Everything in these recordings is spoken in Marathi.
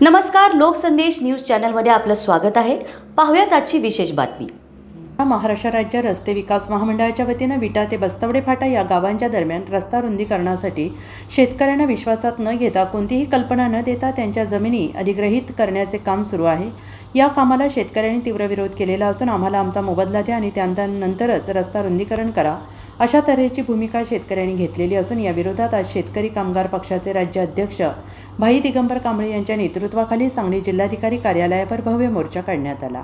नमस्कार लोकसंदेश न्यूज चॅनलमध्ये आपलं स्वागत आहे. पाहूयात आजची विशेष बातमी. महाराष्ट्र राज्य रस्ते विकास महामंडळाच्या वतीनं विटा ते बस्तवडे फाटा या गावांच्या दरम्यान रस्ता रुंदीकरणासाठी शेतकऱ्यांना विश्वासात न घेता कोणतीही कल्पना न देता त्यांच्या जमिनी अधिग्रहित करण्याचे काम सुरू आहे. या कामाला शेतकऱ्यांनी तीव्र विरोध केलेला असून आम्हाला आमचा मोबदला द्या आणि त्यानंतरच रस्ता रुंदीकरण करा अशा तऱ्हेची भूमिका शेतकऱ्यांनी घेतलेली असून या विरोधात आज शेतकरी कामगार पक्षाचे राज्य अध्यक्ष भाई दिगंबर कांबळे यांच्या नेतृत्वाखाली सांगली जिल्हाधिकारी कार्यालयावर भव्य मोर्चा काढण्यात आला.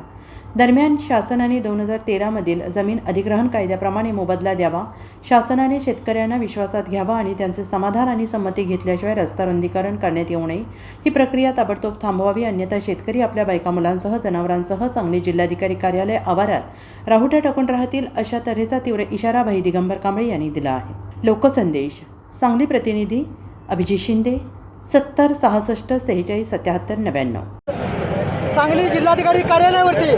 दरम्यान शासनाने दोन हजार तेरामधील जमीन अधिग्रहण कायद्याप्रमाणे मोबदला द्यावा शासनाने शेतकऱ्यांना विश्वासात घ्यावा आणि त्यांचे समाधान आणि संमती घेतल्याशिवाय रस्ता रुंदीकरण करण्यात येऊ नये ही प्रक्रिया ताबडतोब थांबवावी अन्यथा शेतकरी आपल्या बायका मुलांसह जनावरांसह सांगली जिल्हाधिकारी कार्यालय आवारात राहुट्या टाकून राहतील अशा तऱ्हेचा तीव्र इशारा भाई दिगंबर कांबळे यांनी दिला आहे. लोकसंदेश सांगली प्रतिनिधी अभिजित शिंदे सत्तर सहासष्ट सेहेचाळीस सत्याहत्तर नव्याण्णव. सांगली जिल्हाधिकारी कार्यालयावरती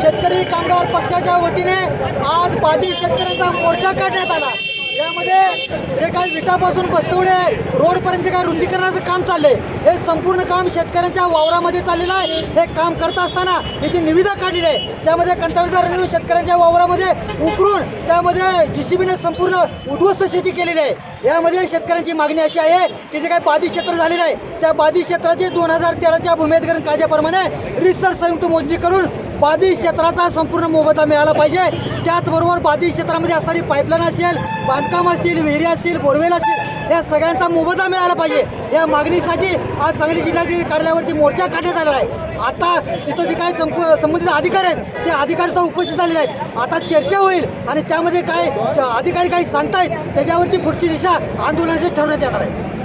शेतकरी कामगार पक्षाच्या वतीने आज बाधित शेतकऱ्यांचा मोर्चा काढण्यात आला. यामध्ये जे काही विटापासून बस्तवडे रोडपर्यंत जे काही रुंदीकरणाचं काम चाललंय हे संपूर्ण काम शेतकऱ्यांच्या वावरामध्ये चाललेलं आहे. हे काम करत असताना याची निविदा काढलेली आहे. त्यामध्ये कंत्राटदार शेतकऱ्यांच्या वावरामध्ये उकरून त्यामध्ये जीसीबीने संपूर्ण उद्ध्वस्त शेती केलेली आहे. यामध्ये शेतकऱ्यांची मागणी अशी आहे की जे काही बाधित क्षेत्र झालेलं आहे त्या बाधित क्षेत्राची दोन हजार तेराच्या भूमिधिकरण कायद्याप्रमाणे रिसर्च संयुक्त मोजणी करून बाधित क्षेत्राचा संपूर्ण मोबदला मिळाला पाहिजे. त्याचबरोबर बाधित क्षेत्रामध्ये असणारी पाईपलाईन असेल बांधकाम असतील विहिरी असतील बोरवेल असतील या सगळ्यांचा मोबदला मिळाला पाहिजे. या मागणीसाठी आज सांगली जिल्ह्यातील कार्यालयावरती मोर्चा काढण्यात आलेला आहे. आता तिथं जे काय संप संबंधित अधिकारी आहेत ते अधिकारी सुद्धा उपस्थित झालेले आहेत. आता चर्चा होईल आणि त्यामध्ये काय अधिकारी काही सांगतायत त्याच्यावरती पुढची दिशा आंदोलनाची ठरवण्यात येणार आहे.